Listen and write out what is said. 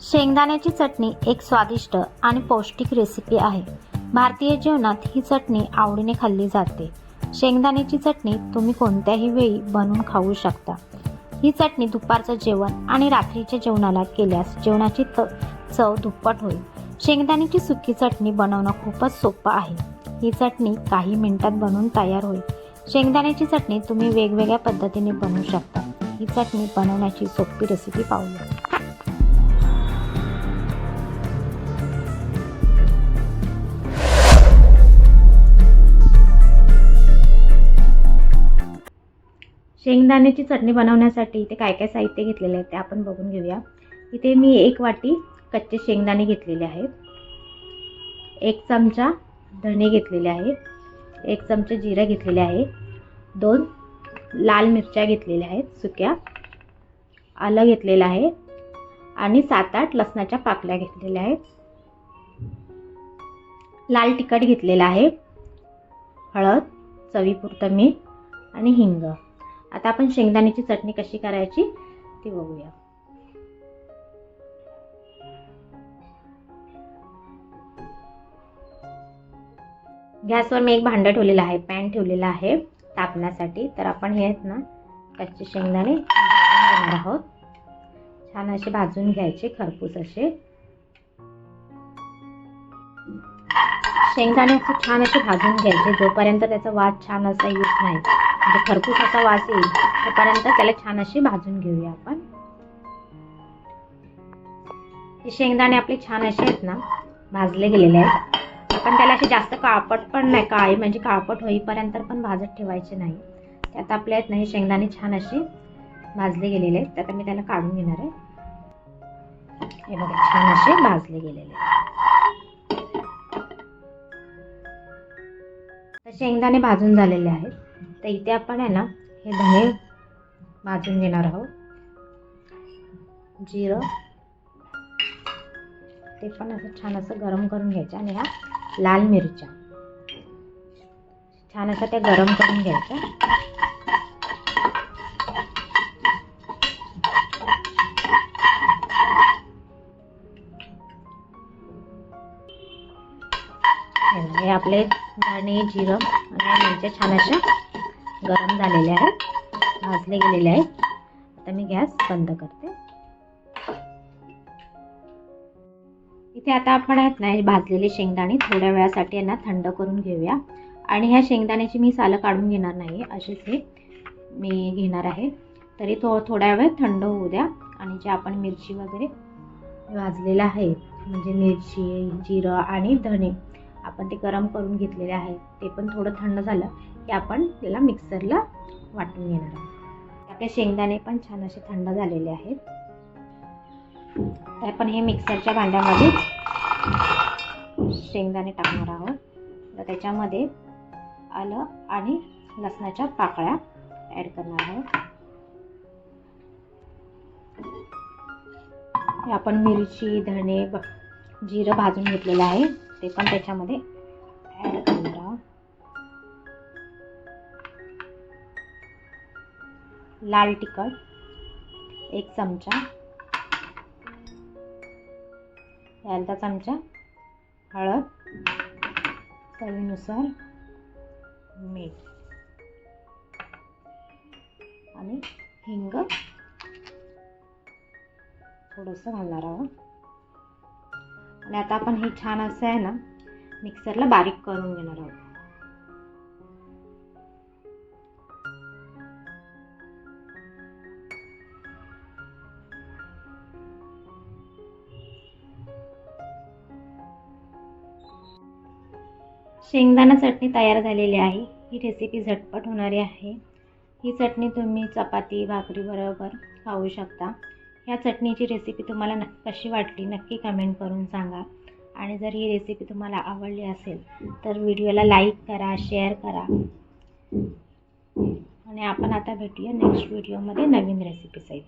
शेंगदाण्याची चटणी एक स्वादिष्ट आणि पौष्टिक रेसिपी आहे. भारतीय जेवणात ही चटणी आवडीने खाल्ली जाते. शेंगदाण्याची चटणी तुम्ही कोणत्याही वेळी बनवून खाऊ शकता. ही चटणी दुपारचं जेवण आणि रात्रीच्या जेवणाला केल्यास जेवणाची त चव दुप्पट होईल. शेंगदाण्याची सुकी चटणी बनवणं खूपच सोपं आहे. ही चटणी काही मिनिटात बनवून तयार होईल. शेंगदाण्याची चटणी तुम्ही वेगवेगळ्या पद्धतीने बनवू शकता. ही चटणी बनवण्याची सोपी रेसिपी पाहूया. शेंगदाण्याची चटणी बनवण्यासाठी इथे काय काय साहित्य घेतलेले आहे ते आपण बघून घेऊया. इथे मी एक वाटी कच्चे शेंगदाणे घेतलेले आहेत. एक चमचा धणे घेतलेले आहे एक चमचे जिरं घेतलेले आहे. दोन लाल मिरच्या घेतलेल्या आहेत सुक्या. आलं घेतलेलं आहे. आणि सात आठ लसणाच्या पाकल्या घेतलेल्या आहेत. लाल तिखट घेतलेलं आहे. हळद चवीपुरतं मीठ आणि हिंग. आता आपण शेंगदाण्याची चटणी कशी करायची ती बघूया. गॅसवर मी एक भांडं ठेवलेलं आहे पॅन ठेवलेलं आहे तापण्यासाठी. तर आपण हे आहेत ना कच्चे शेंगदाणे घेणार आहोत. छान असे भाजून घ्यायचे खरपूस असे. शेंगदाणे असे छान असे भाजून घ्यायचे जोपर्यंत त्याचा वाद छान असा येत नाही. म्हणजे खरपूस असा वास येईल तोपर्यंत त्याला छान अशी भाजून घेऊया आपण. हे शेंगदाणे आपले छान असे आहेत ना भाजले गेलेले आहेत. आपण त्याला असे जास्त काळपट पण नाही काळी म्हणजे काळपट होईपर्यंत पण भाजत ठेवायचे नाही. त्यात आपले आहेत ना हे शेंगदाणे छान असे भाजले गेलेले आहेत. त्यात मी त्याला काढून घेणार आहे. हे बघा छान असे भाजले गेलेले आहेत. तर शेंगदाणे भाजून झालेले आहेत. तर इथे आपण आहे ना हे धणे भाजून घेणार आहोत. जिरं. ते पण असं छान असं गरम करून घ्यायचं आणि ह्या लाल मिरच्या. छान असं ते गरम करून घ्यायचं हे आपले धणे जिरं आणि मिरच्या छान अशा गरम झालेले आहेत. भाजले गेलेले आहेत. आता मी गॅस बंद करते. इथे आता आपण आहेत ना भाजलेले शेंगदाणे थोड्या वेळासाठी यांना थंड करून घेऊया. आणि ह्या शेंगदाण्याची मी सालं काढून घेणार नाही असेच हे मी घेणार आहे. तरी थो थोड्या वेळ थंड होऊ द्या. आणि जे आपण मिरची वगैरे भाजलेलं आहे म्हणजे मिरची जिरं आणि धणे आपण ते गरम करून घेतलेले आहे. ते पण थोडं थंड झालं. की आपण त्याला मिक्सरला वाटून घेणार आहोत. आपले शेंगदाणे पण छान असे थंड झालेले आहेत. तर आपण हे मिक्सरच्या भांड्यामध्ये शेंगदाणे टाकणार आहोत. तर त्याच्यामध्ये आलं आणि लसणाच्या पाकळ्या ॲड करणार आहोत. हे आपण मिरची धणे ब जिरं भाजून घेतलेलं आहे. ते पण त्याच्यामध्ये ॲड लाल तिखट एक चमचा. अर्धा चमचा हळद चवीनुसार मीठ. आणि हिंग. थोडंसं घालणार आहोत. आणि आता आपण हे छान असं आहे ना मिक्सरला बारीक करून घेणार आहोत. शेंगदाणा चटणी तयार झालेली आहे. ही रेसिपी झटपट होणारी आहे. ही चटणी तुम्ही चपाती भाकरीबरोबर खाऊ शकता. ह्या चटणीची रेसिपी तुम्हाला न कशी वाटली नक्की कमेंट करून सांगा. आणि जर ही रेसिपी तुम्हाला आवडली असेल तर व्हिडिओला लाईक करा शेअर करा. आणि आपण आता भेटूया नेक्स्ट व्हिडिओमध्ये नवीन रेसिपीसहित